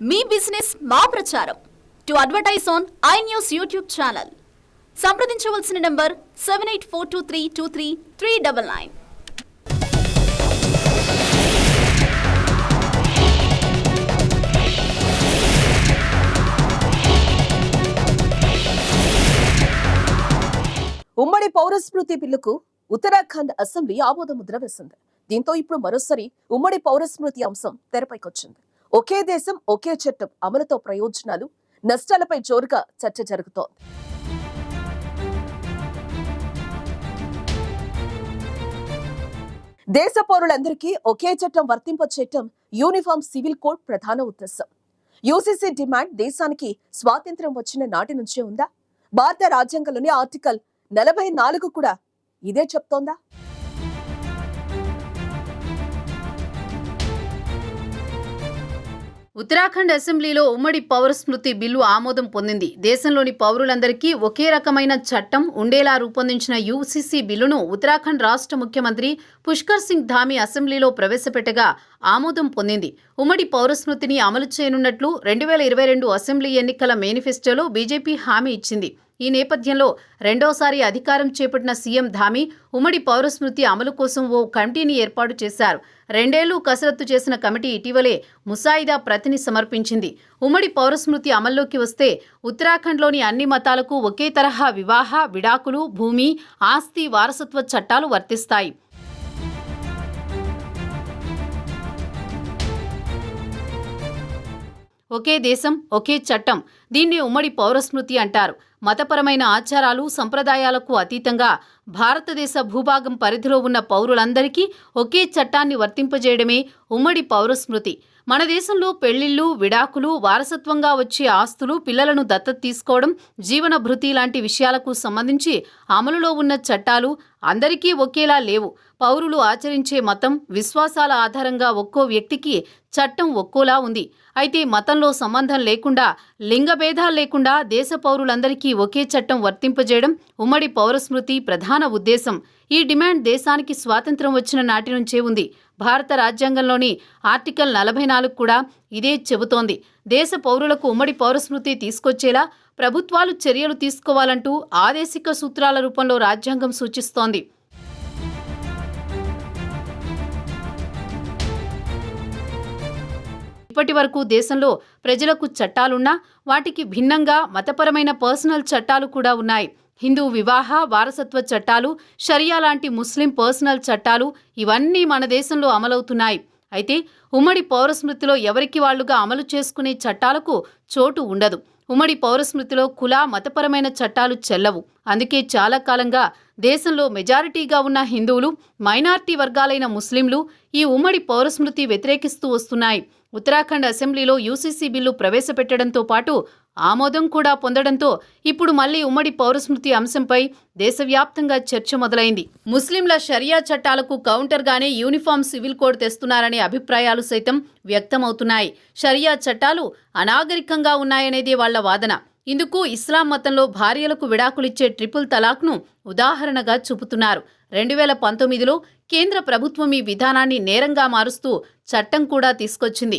మీ business మా ప్రచారం. To advertise on I news YouTube channel. సంప్రదించవలసిన number seven eight four two three two three three double nine. ఉమ్మడి పౌరస్మృతి బిల్లుకు Uttarakhand assembly ఆమోదముద్ర వేసింది. దీంతో ఇప్పుడు మరోసారి ఉమ్మడి పౌరస్మృతి అంశం తెరపైకొచ్చింది. ఒకే దేశం ఒకే చట్టం అమలుతో ప్రయోజనాలు నష్టాలపై జోరుగా చర్చ జరుగుతోంది. దేశ పౌరులందరికీ ఒకే చట్టం వర్తింపచేయటం యూనిఫామ్ సివిల్ కోడ్ ప్రధాన ఉద్దేశం. యూసీసీ డిమాండ్ దేశానికి స్వాతంత్ర్యం వచ్చిన నాటి నుంచే ఉందా? భారత రాజ్యాంగంలోని ఆర్టికల్ నలభై నాలుగు కూడా ఇదే చెప్తోందా? ఉత్తరాఖండ్ అసెంబ్లీలో ఉమ్మడి పౌర స్మృతి బిల్లు ఆమోదం పొందింది. దేశంలోని పౌరులందరికీ ఒకే రకమైన చట్టం ఉండేలా రూపొందించిన యూసీసీ బిల్లును ఉత్తరాఖండ్ రాష్ట్ర ముఖ్యమంత్రి పుష్కర్ సింగ్ ధామి అసెంబ్లీలో ప్రవేశపెట్టగా ఆమోదం పొందింది. ఉమ్మడి పౌర స్మృతిని అమలు చేయనున్నట్లు రెండు వేల ఇరవై రెండు అసెంబ్లీ ఎన్నికల మేనిఫెస్టోలో బీజేపీ హామీ ఇచ్చింది. ఈ నేపథ్యంలో రెండోసారి అధికారం చేపట్టిన సీఎం ధామి ఉమ్మడి పౌరస్మృతి అమలు కోసం ఓ కమిటీని ఏర్పాటు చేశారు. రెండేళ్ళు కసరత్తు చేసిన కమిటీ ఇటీవలే ముసాయిదా ప్రతిని సమర్పించింది. ఉమ్మడి పౌరస్మృతి అమల్లోకి వస్తే ఉత్తరాఖండ్లోని అన్ని మతాలకు ఒకే తరహా వివాహ విడాకులు భూమి ఆస్తి వారసత్వ చట్టాలు వర్తిస్తాయి. ఒకే దేశం ఒకే చట్టం. దీన్ని ఉమ్మడి పౌరస్మృతి అంటారు. మతపరమైన ఆచారాలు సంప్రదాయాలకు అతీతంగా భారతదేశ భూభాగం పరిధిలో ఉన్న పౌరులందరికీ ఒకే చట్టాన్ని వర్తింపజేయడమే ఉమ్మడి పౌరస్మృతి. మన దేశంలో పెళ్ళిళ్ళు విడాకులు వారసత్వంగా వచ్చే ఆస్తులు పిల్లలను దత్తత తీసుకోవడం జీవన భృతి లాంటి విషయాలకు సంబంధించి అమలులో ఉన్న చట్టాలు అందరికీ ఒకేలా లేవు. పౌరులు ఆచరించే మతం విశ్వాసాల ఆధారంగా ఒక్కో వ్యక్తికి చట్టం ఒక్కోలా ఉంది. అయితే మతంలో సంబంధం లేకుండా లింగభేదాలు లేకుండా దేశ పౌరులందరికీ ఒకే చట్టం వర్తింపజేయడం ఉమ్మడి పౌరస్మృతి ప్రధాన ఉద్దేశం. ఈ డిమాండ్ దేశానికి స్వాతంత్రం వచ్చిన నాటి నుంచే ఉంది. భారత రాజ్యాంగంలోని ఆర్టికల్ నలభై నాలుగు కూడా ఇదే చెబుతోంది. దేశ పౌరులకు ఉమ్మడి పౌరస్మృతి తీసుకొచ్చేలా ప్రభుత్వాలు చర్యలు తీసుకోవాలంటూ ఆదేశిక సూత్రాల రూపంలో రాజ్యాంగం సూచిస్తోంది. ఇప్పటి వరకు దేశంలో ప్రజలకు చట్టాలున్నా వాటికి భిన్నంగా మతపరమైన పర్సనల్ చట్టాలు కూడా ఉన్నాయి. హిందూ వివాహ వారసత్వ చట్టాలు షరియా లాంటి ముస్లిం పర్సనల్ చట్టాలు ఇవన్నీ మన దేశంలో అమలవుతున్నాయి. అయితే ఉమ్మడి పౌరస్మృతిలో ఎవరికి వాళ్ళుగా అమలు చేసుకునే చట్టాలకు చోటు ఉండదు. ఉమ్మడి పౌరస్మృతిలో కుల మతపరమైన చట్టాలు చెల్లవు. అందుకే చాలా కాలంగా దేశంలో మెజారిటీగా ఉన్న హిందువులు మైనార్టీ వర్గాలైన ముస్లింలు ఈ ఉమ్మడి పౌరస్మృతి వ్యతిరేకిస్తూ వస్తున్నాయి. ఉత్తరాఖండ్ అసెంబ్లీలో యూసీసీ బిల్లు ప్రవేశపెట్టడంతో పాటు ఆమోదం కూడా పొందడంతో ఇప్పుడు మళ్ళీ ఉమ్మడి పౌరస్మృతి అంశంపై దేశవ్యాప్తంగా చర్చ మొదలైంది. ముస్లింల షరియా చట్టాలకు కౌంటర్గానే యూనిఫామ్ సివిల్ కోడ్ తెస్తున్నారనే అభిప్రాయాలు సైతం వ్యక్తమవుతున్నాయి. షరియా చట్టాలు అనాగరికంగా ఉన్నాయనేది వాళ్ళ వాదన. ఇందుకు ఇస్లాం మతంలో భార్యలకు విడాకులిచ్చే ట్రిపుల్ తలాక్ను ఉదాహరణగా చూపుతున్నారు. రెండు వేల పంతొమ్మిదిలో కేంద్ర ప్రభుత్వం ఈ విధానాన్ని నేరంగా మారుస్తూ చట్టం కూడా తీసుకొచ్చింది.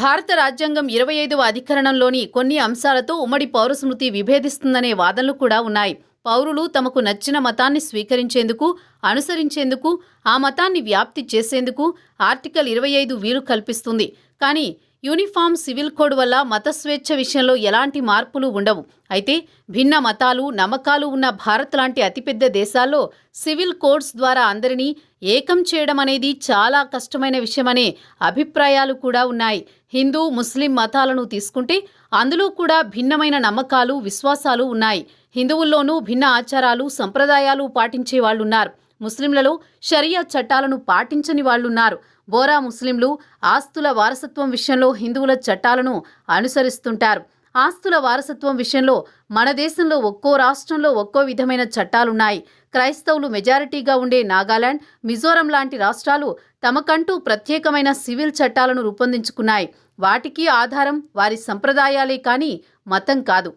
భారత రాజ్యాంగం ఇరవై ఐదవ అధికరణంలోని కొన్ని అంశాలతో ఉమ్మడి పౌరస్మృతి విభేదిస్తుందనే వాదనలు కూడా ఉన్నాయి. పౌరులు తమకు నచ్చిన మతాన్ని స్వీకరించేందుకు అనుసరించేందుకు ఆ మతాన్ని వ్యాప్తి చేసేందుకు ఆర్టికల్ ఇరవై ఐదు వీలు కల్పిస్తుంది. కానీ యూనిఫామ్ సివిల్ కోడ్ వల్ల మత స్వేచ్ఛ విషయంలో ఎలాంటి మార్పులు ఉండవు. అయితే భిన్న మతాలు నమ్మకాలు ఉన్న భారత్ లాంటి అతిపెద్ద దేశాల్లో సివిల్ కోడ్స్ ద్వారా అందరినీ ఏకం చేయడం అనేది చాలా కష్టమైన విషయమనే అభిప్రాయాలు కూడా ఉన్నాయి. హిందూ ముస్లిం మతాలను తీసుకుంటే అందులో కూడా భిన్నమైన నమ్మకాలు విశ్వాసాలు ఉన్నాయి. హిందువుల్లోనూ భిన్న ఆచారాలు సంప్రదాయాలు పాటించే వాళ్ళున్నారు. ముస్లింలలో షరియా చట్టాలను పాటించని వాళ్ళున్నారు. బోరా ముస్లింలు ఆస్తుల వారసత్వం విషయంలో హిందువుల చట్టాలను అనుసరిస్తుంటారు. ఆస్తుల వారసత్వం విషయంలో మన దేశంలో ఒక్కో రాష్ట్రంలో ఒక్కో విధమైన చట్టాలున్నాయి. క్రైస్తవులు మెజారిటీగా ఉండే నాగాలాండ్ మిజోరం లాంటి రాష్ట్రాలు తమకంటూ ప్రత్యేకమైన సివిల్ చట్టాలను రూపొందించుకున్నాయి. వాటికి ఆధారం వారి సంప్రదాయాలే కానీ మతం కాదు.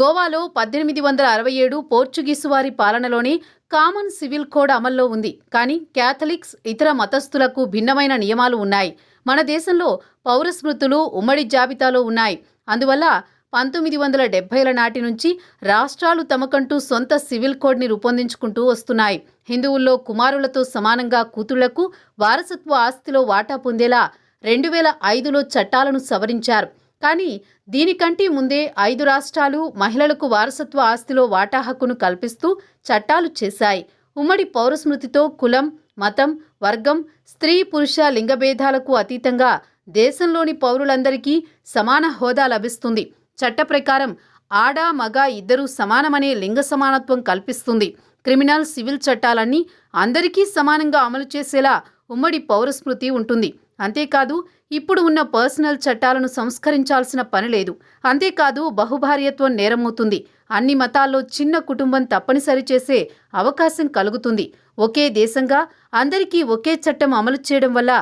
గోవాలో పద్దెనిమిది వందల అరవై ఏడు పోర్చుగీసు వారి పాలనలోని కామన్ సివిల్ కోడ్ అమల్లో ఉంది. కానీ క్యాథలిక్స్ ఇతర మతస్థులకు భిన్నమైన నియమాలు ఉన్నాయి. మన దేశంలో పౌర స్మృతులు ఉమ్మడి జాబితాలో ఉన్నాయి. అందువల్ల పంతొమ్మిది వందల డెబ్బైల నాటి నుంచి రాష్ట్రాలు తమకంటూ సొంత సివిల్ కోడ్ని రూపొందించుకుంటూ వస్తున్నాయి. హిందువుల్లో కుమారులతో సమానంగా కూతుళ్ళకు వారసత్వ ఆస్తిలో వాటా పొందేలా రెండు వేల ఐదులో చట్టాలను సవరించారు. కానీ దీనికంటే ముందే ఐదు రాష్ట్రాలు మహిళలకు వారసత్వ ఆస్తిలో వాటా హక్కును కల్పిస్తూ చట్టాలు చేశాయి. ఉమ్మడి పౌరస్మృతితో కులం మతం వర్గం స్త్రీ పురుష లింగభేదాలకు అతీతంగా దేశంలోని పౌరులందరికీ సమాన హోదా లభిస్తుంది. చట్ట ప్రకారం ఆడ మగ ఇద్దరూ సమానమనే లింగ సమానత్వం కల్పిస్తుంది. క్రిమినల్ సివిల్ చట్టాలన్నీ అందరికీ సమానంగా అమలు చేసేలా ఉమ్మడి పౌరస్మృతి ఉంటుంది. అంతేకాదు ఇప్పుడు ఉన్న పర్సనల్ చట్టాలను సంస్కరించాల్సిన పని లేదు. అంతేకాదు బహుభార్యత్వం నేరమవుతుంది. అన్ని మతాల్లో చిన్న కుటుంబం తప్పనిసరి చేసే అవకాశం కలుగుతుంది. ఒకే దేశంగా అందరికీ ఒకే చట్టం అమలు చేయడం వల్ల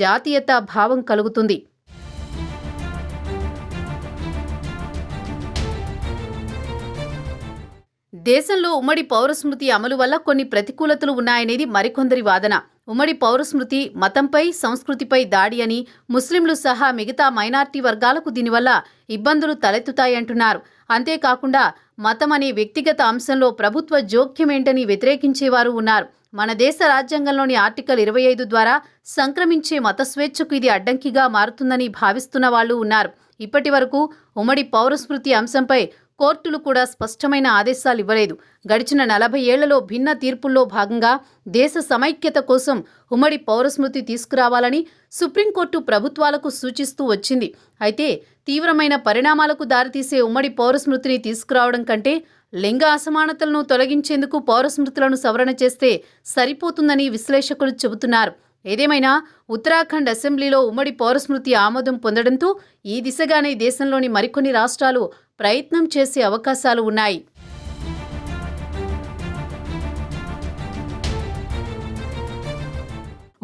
జాతీయతా భావం కలుగుతుంది. దేశంలో ఉమ్మడి పౌరస్మృతి అమలు వల్ల కొన్ని ప్రతికూలతలు ఉన్నాయనేది మరికొందరి వాదన. ఉమ్మడి పౌరస్మృతి మతంపై సంస్కృతిపై దాడి అని ముస్లింలు సహా మిగతా మైనార్టీ వర్గాలకు దీనివల్ల ఇబ్బందులు తలెత్తుతాయంటున్నారు అంతేకాకుండా మతం అనే వ్యక్తిగత అంశంలో ప్రభుత్వ జోక్యమేంటని వ్యతిరేకించేవారు ఉన్నారు. మన దేశ రాజ్యాంగంలోని ఆర్టికల్ ఇరవై ఐదు ద్వారా సంక్రమించే మత స్వేచ్ఛకు ఇది అడ్డంకిగా మారుతుందని భావిస్తున్న వాళ్ళు ఉన్నారు. ఇప్పటి వరకు ఉమ్మడి పౌరస్మృతి అంశంపై కోర్టులు కూడా స్పష్టమైన ఆదేశాలు ఇవ్వలేదు. గడిచిన నలభై ఏళ్ళలో భిన్న తీర్పుల్లో భాగంగా దేశ సమైక్యత కోసం ఉమ్మడి పౌరస్మృతి తీసుకురావాలని సుప్రీంకోర్టు ప్రభుత్వాలకు సూచిస్తూ వచ్చింది. అయితే తీవ్రమైన పరిణామాలకు దారితీసే ఉమ్మడి పౌరస్మృతిని తీసుకురావడం కంటే లింగ అసమానతలను తొలగించేందుకు పౌరస్మృతులను సవరణ చేస్తే సరిపోతుందని విశ్లేషకులు చెబుతున్నారు. ఏదేమైనా ఉత్తరాఖండ్ అసెంబ్లీలో ఉమ్మడి పౌరస్మృతి ఆమోదం పొందడంతో ఈ దిశగానే దేశంలోని మరికొన్ని రాష్ట్రాలు ప్రయత్నం చేసే అవకాశాలు ఉన్నాయి.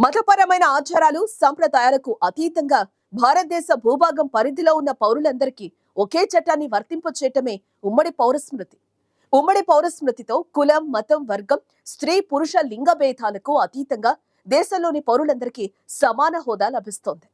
మతపరమైన ఆచారాలు సంప్రదాయాలకు అతీతంగా భారతదేశ భూభాగం పరిధిలో ఉన్న పౌరులందరికీ ఒకే చట్టాన్ని వర్తింపచేయటమే ఉమ్మడి పౌరస్మృతి ఉమ్మడి పౌరస్మృతితో కులం మతం వర్గం స్త్రీ పురుష లింగ భేదాలకు అతీతంగా దేశంలోని పౌరులందరికీ సమాన హోదా లభిస్తోంది.